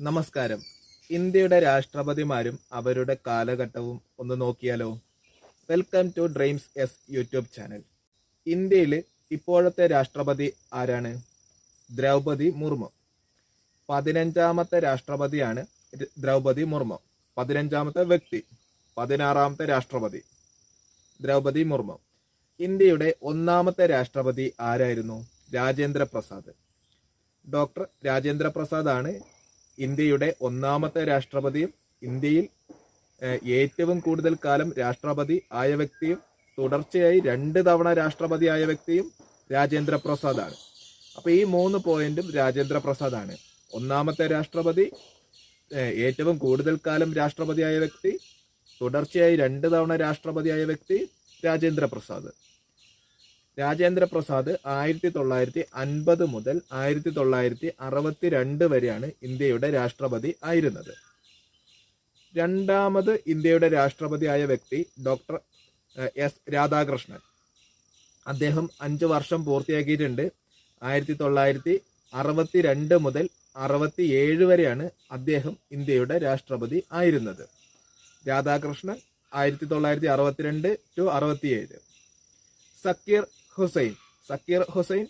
നമസ്കാരം. ഇന്ത്യയുടെ രാഷ്ട്രപതിമാരും അവരുടെ കാലഘട്ടവും ഒന്ന് നോക്കിയാലോ? Welcome to dreams S YouTube channel ഇന്ത്യയിൽ ഇപ്പോഴത്തെ രാഷ്ട്രപതി ആരാണ്? ദ്രൗപതി മുർമു. പതിനഞ്ചാമത്തെ രാഷ്ട്രപതിയാണ് ദ്രൗപതി മുർമു. പതിനഞ്ചാമത്തെ വ്യക്തി. പതിനാറാമത്തെ രാഷ്ട്രപതി. ദ്രൗപതി മുർമു. ഇന്ത്യയുടെ ഒന്നാമത്തെ രാഷ്ട്രപതി ആരായിരുന്നു? രാജേന്ദ്ര പ്രസാദ് ഡോക്ടർ രാജേന്ദ്ര പ്രസാദ് ആണ് ഇന്ത്യയുടെ ഒന്നാമത്തെ രാഷ്ട്രപതിയും ഇന്ത്യയിൽ ഏറ്റവും കൂടുതൽ കാലം രാഷ്ട്രപതി ആയ വ്യക്തിയും തുടർച്ചയായി രണ്ട് തവണ രാഷ്ട്രപതി ആയ വ്യക്തിയും രാജേന്ദ്ര പ്രസാദാണ്. അപ്പോൾ അപ്പൊ ഈ മൂന്ന് പോയിന്റും രാജേന്ദ്ര പ്രസാദാണ്. ഒന്നാമത്തെ രാഷ്ട്രപതി ഏറ്റവും കൂടുതൽ കാലം രാഷ്ട്രപതിയായ വ്യക്തി തുടർച്ചയായി രണ്ട് തവണ രാഷ്ട്രപതിയായ വ്യക്തി രാജേന്ദ്ര പ്രസാദ്. രാജേന്ദ്ര പ്രസാദ് ആയിരത്തി തൊള്ളായിരത്തി അൻപത് മുതൽ ആയിരത്തി തൊള്ളായിരത്തി അറുപത്തി രണ്ട് വരെയാണ് ഇന്ത്യയുടെ രാഷ്ട്രപതി ആയിരുന്നത്. രണ്ടാമത് ഇന്ത്യയുടെ രാഷ്ട്രപതിയായ വ്യക്തി ഡോക്ടർ എസ് രാധാകൃഷ്ണൻ. അദ്ദേഹം അഞ്ചു വർഷം പൂർത്തിയാക്കിയിട്ടുണ്ട്. ആയിരത്തി തൊള്ളായിരത്തി അറുപത്തി രണ്ട് മുതൽ അറുപത്തി ഏഴ് വരെയാണ് അദ്ദേഹം ഇന്ത്യയുടെ രാഷ്ട്രപതി ആയിരുന്നത്. രാധാകൃഷ്ണൻ ആയിരത്തി തൊള്ളായിരത്തി അറുപത്തിരണ്ട് ടു അറുപത്തിയേഴ്. സക്കീർ ഹുസൈൻ സക്കീർ ഹുസൈൻ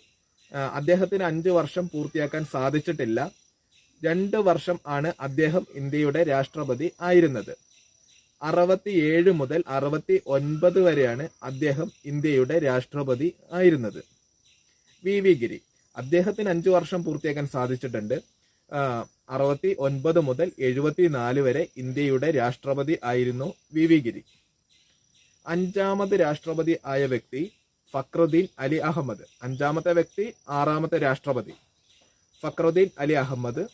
അദ്ദേഹത്തിന് അഞ്ച് വർഷം പൂർത്തിയാക്കാൻ സാധിച്ചിട്ടില്ല. രണ്ട് വർഷം ആണ് അദ്ദേഹം ഇന്ത്യയുടെ രാഷ്ട്രപതി ആയിരുന്നത്. അറുപത്തിയേഴ് മുതൽ അറുപത്തി ഒൻപത് വരെയാണ് അദ്ദേഹം ഇന്ത്യയുടെ രാഷ്ട്രപതി ആയിരുന്നത്. വി. വി. ഗിരി അദ്ദേഹത്തിന് അഞ്ചു വർഷം പൂർത്തിയാക്കാൻ സാധിച്ചിട്ടുണ്ട്. അറുപത്തി ഒൻപത് മുതൽ എഴുപത്തി നാല് വരെ ഇന്ത്യയുടെ രാഷ്ട്രപതി ആയിരുന്നു വി. വി. ഗിരി. അഞ്ചാമത് രാഷ്ട്രപതി ആയ വ്യക്തി ഫക്രുദ്ദീൻ അലി അഹമ്മദ്. അഞ്ചാമത്തെ വ്യക്തി ആറാമത്തെ രാഷ്ട്രപതി. ഫക്രുദ്ദീൻ അലി അഹമ്മദ്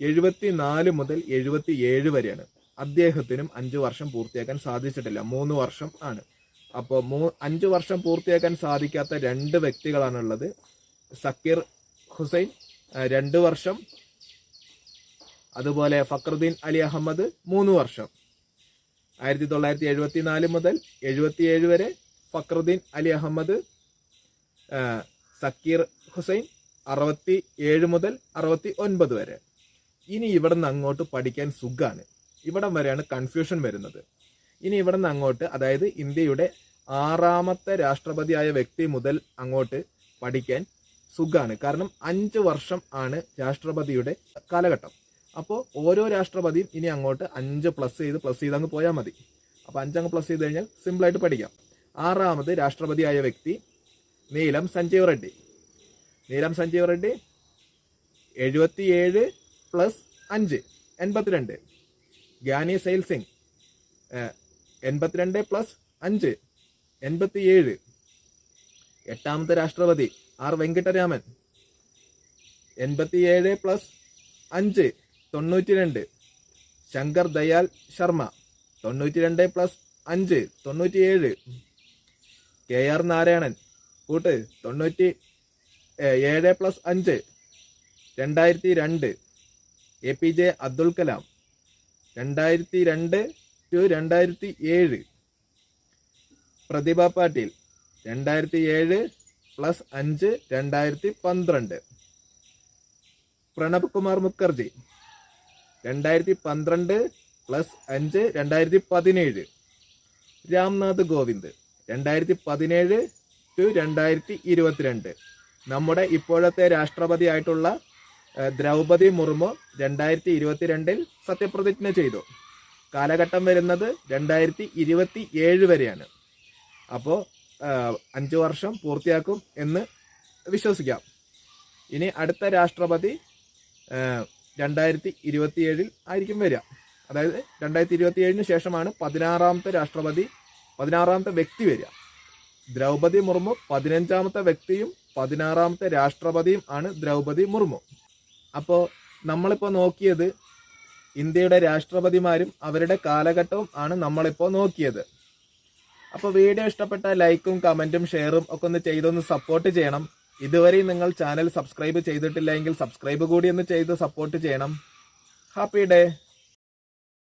എഴുപത്തി നാല് മുതൽ എഴുപത്തി ഏഴ് വരെയാണ്. അദ്ദേഹത്തിനും അഞ്ച് വർഷം പൂർത്തിയാക്കാൻ സാധിച്ചിട്ടില്ല. മൂന്ന് വർഷം ആണ്. അപ്പോൾ മൂ അഞ്ചു വർഷം പൂർത്തിയാക്കാൻ സാധിക്കാത്ത രണ്ട് വ്യക്തികളാണുള്ളത്. സക്കീർ ഹുസൈൻ രണ്ട് വർഷം. അതുപോലെ ഫക്രുദ്ദീൻ അലി അഹമ്മദ് മൂന്ന് വർഷം. ആയിരത്തി തൊള്ളായിരത്തി എഴുപത്തി നാല് മുതൽ എഴുപത്തിയേഴ് വരെ ഫക്രുദ്ദീൻ അലി അഹമ്മദ് സക്കീർ ഹുസൈൻ അറുപത്തി ഏഴ് മുതൽ അറുപത്തി ഒൻപത് വരെ. ഇനി ഇവിടെ നിന്ന് അങ്ങോട്ട് പഠിക്കാൻ സുഖമാണ് ഇവിടം വരെയാണ് കൺഫ്യൂഷൻ വരുന്നത്. ഇനി ഇവിടെ നിന്ന് അങ്ങോട്ട് അതായത് ഇന്ത്യയുടെ ആറാമത്തെ രാഷ്ട്രപതിയായ വ്യക്തി മുതൽ അങ്ങോട്ട് പഠിക്കാൻ സുഖമാണ് കാരണം അഞ്ച് വർഷം ആണ് രാഷ്ട്രപതിയുടെ കാലഘട്ടം. അപ്പോൾ ഓരോ രാഷ്ട്രപതിയും ഇനി അങ്ങോട്ട് അഞ്ച് പ്ലസ് ചെയ്ത് പ്ലസ് ചെയ്ത് അങ്ങ് പോയാൽ മതി. അപ്പോൾ അഞ്ചങ്ങ് പ്ലസ് ചെയ്ത് കഴിഞ്ഞാൽ സിമ്പിളായിട്ട് പഠിക്കാം. ആറാമത് രാഷ്ട്രപതിയായ വ്യക്തി നീലം സഞ്ജീവ് റെഡ്ഡി. നീലം സഞ്ജീവ് റെഡ്ഡി എഴുപത്തിയേഴ് പ്ലസ് അഞ്ച് എൺപത്തിരണ്ട്. ഗ്യാനി സെയിൽ സിംഗ് എൺപത്തിരണ്ട് പ്ലസ് അഞ്ച് എൺപത്തിയേഴ്. എട്ടാമത്തെ രാഷ്ട്രപതി ആർ വെങ്കിട്ടരാമൻ എൺപത്തിയേഴ് പ്ലസ് അഞ്ച് തൊണ്ണൂറ്റി രണ്ട് ശങ്കർ ദയാൽ ശർമ്മ തൊണ്ണൂറ്റി രണ്ട് പ്ലസ് അഞ്ച് തൊണ്ണൂറ്റിയേഴ്. K R Narayanan. കൂട്ട് തൊണ്ണൂറ്റി ഏഴ് പ്ലസ് അഞ്ച്. രണ്ടായിരത്തി രണ്ട് A P J Abdul Kalam. രണ്ടായിരത്തി രണ്ട് ടു രണ്ടായിരത്തി ഏഴ് പ്രതിഭ പാട്ടീൽ. രണ്ടായിരത്തി ഏഴ് പ്ലസ് അഞ്ച് രണ്ടായിരത്തി പന്ത്രണ്ട് പ്രണബ് കുമാർ മുഖർജി. രണ്ടായിരത്തി പന്ത്രണ്ട് പ്ലസ് അഞ്ച് രണ്ടായിരത്തി പതിനേഴ് രാംനാഥ് കോവിന്ദ് രണ്ടായിരത്തി പതിനേഴ് ടു രണ്ടായിരത്തി ഇരുപത്തിരണ്ട് നമ്മുടെ ഇപ്പോഴത്തെ രാഷ്ട്രപതി ആയിട്ടുള്ള ദ്രൗപതി മുർമു രണ്ടായിരത്തി ഇരുപത്തിരണ്ടിൽ സത്യപ്രതിജ്ഞ ചെയ്തു. കാലഘട്ടം വരുന്നത് രണ്ടായിരത്തി ഇരുപത്തി ഏഴ് വരെയാണ് അപ്പോൾ അഞ്ച് വർഷം പൂർത്തിയാക്കും എന്ന് വിശ്വസിക്കാം. ഇനി അടുത്ത രാഷ്ട്രപതി രണ്ടായിരത്തി ഇരുപത്തിയേഴിൽ ആയിരിക്കും വരിക. അതായത് രണ്ടായിരത്തി ഇരുപത്തി ഏഴിന് ശേഷമാണ് പതിനാറാമത്തെ രാഷ്ട്രപതി പതിനാറാമത്തെ വ്യക്തി വരിക. ദ്രൗപതി മുർമു പതിനഞ്ചാമത്തെ വ്യക്തിയും പതിനാറാമത്തെ രാഷ്ട്രപതിയും ആണ് ദ്രൗപതി മുർമു. അപ്പോൾ നമ്മളിപ്പോൾ നോക്കിയത് ഇന്ത്യയുടെ രാഷ്ട്രപതിമാരും അവരുടെ കാലഘട്ടവും ആണ് നമ്മളിപ്പോൾ നോക്കിയത്. അപ്പോൾ വീഡിയോ ഇഷ്ടപ്പെട്ട ലൈക്കും കമന്റും ഷെയറും ഒക്കെ ഒന്ന് ചെയ്തൊന്ന് സപ്പോർട്ട് ചെയ്യണം. ഇതുവരെയും നിങ്ങൾ ചാനൽ സബ്സ്ക്രൈബ് ചെയ്തിട്ടില്ല എങ്കിൽ സബ്സ്ക്രൈബ് കൂടി ഒന്ന് ചെയ്ത് സപ്പോർട്ട് ചെയ്യണം. Happy day